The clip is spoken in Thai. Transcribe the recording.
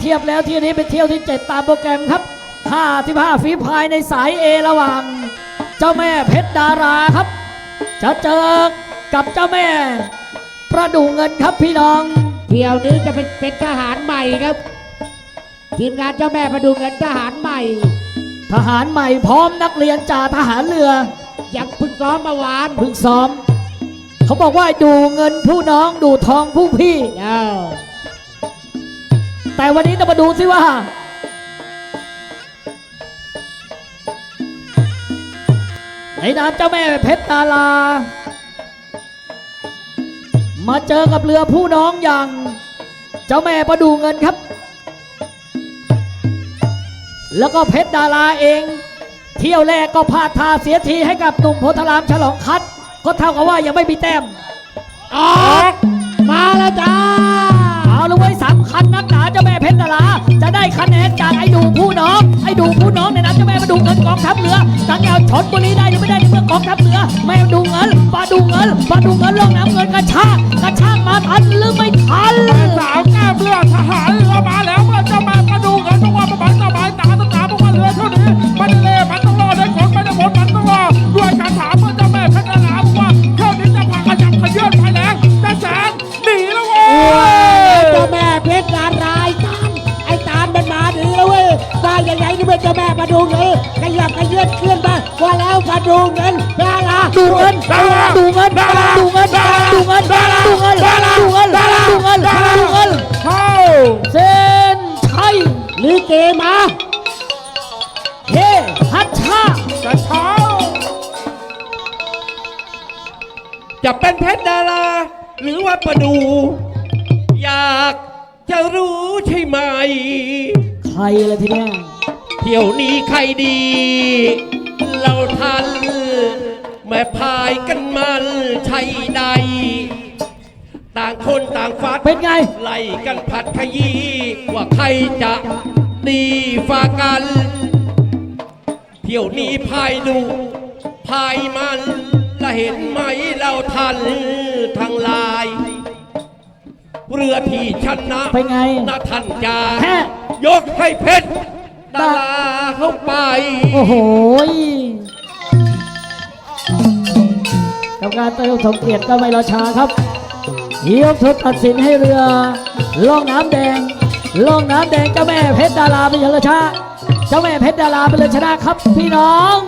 เทียบแล้วที่นี้เป็นเที่ยวที่ 7 ตามโปรแกรมครับ55ฝีพายในสาย A ระหว่าง เจ้าแม่เพชรดาราครับ จะเจอกับเจ้าแม่ ประดูเงินครับพี่น้อง เที่ยวนี้จะเป็นเป็นทหารใหม่ครับ ทีมงานเจ้าแม่มาดูเงินทหารใหม่ ทหารใหม่พร้อมนักเรียนจ่าทหารเรือยังเพึ่งซ้อมเมื่อวานเพึ่งซ้อม เขาบอกว่าดูเงินผู้น้องดูทองผู้พี่ เอ้า แต่วันนี้จะมาดูสิว่า ในนามเจ้าแม่เพชรดารามาเจอกับเรือผู้น้องอย่าง เจ้าแม่ประดูเงินครับ แล้วก็เพชรดาราเอง เที่ยวแรกก็พลาดท่าเสียทีให้กับหนุ่มโพธารามฉลองคัด ก็เท่ากับว่ายังไม่มีแต้มออกมาแล้วจ้า เอาละเว้ยสำคัญนั เรือสังแนวชนบุรีได้หรือไม่ได้ในเมื่อกองทัพเรือแม่ดูเงินปลาดูเงินปลาดูเงินลงน้ำเงินกระชากกระชากมาทันหรือไม่ทันสาวแก้เรือทหารเรือมาแล้วเมื่อเจ้า ดูเงินดูเงินดูเงินดูเงินดูเงินดูเงินดูเงินดูเงินเข้าเส้นชัยลิเกมาเฮฮัชชาแต่เช้าจะเป็นเพชรดารา หรือว่าประดู อยากจะรู้ใช่ไหม ใครเลยทีเนี้ยเที่ยวนี้ใครดี เราทัน แม่พายกันมันใช่ใด ต่างคนต่างฟัดเป็นไง ไล่กันผัดขยี้ว่าใครจะดีฟ้ากัน เที่ยวนี้พายดูพายมันและเห็นไหมเราทันทางลาย เรือที่ชนะเป็นไง นะท่านจาแฮะ ยกให้เพชรดาราเข้าไป โอ้โห ยกับการเติมสมเกียรติก็ไม่รอช้าครับยกทดตัดสินให้เรือล่องน้ำแดงล่องน้ำแดงเจ้าแม่เพชรดาราเป็นเรือชาเจ้าแม่เพชรดาราเป็นเรือชนะครับ พี่น้อง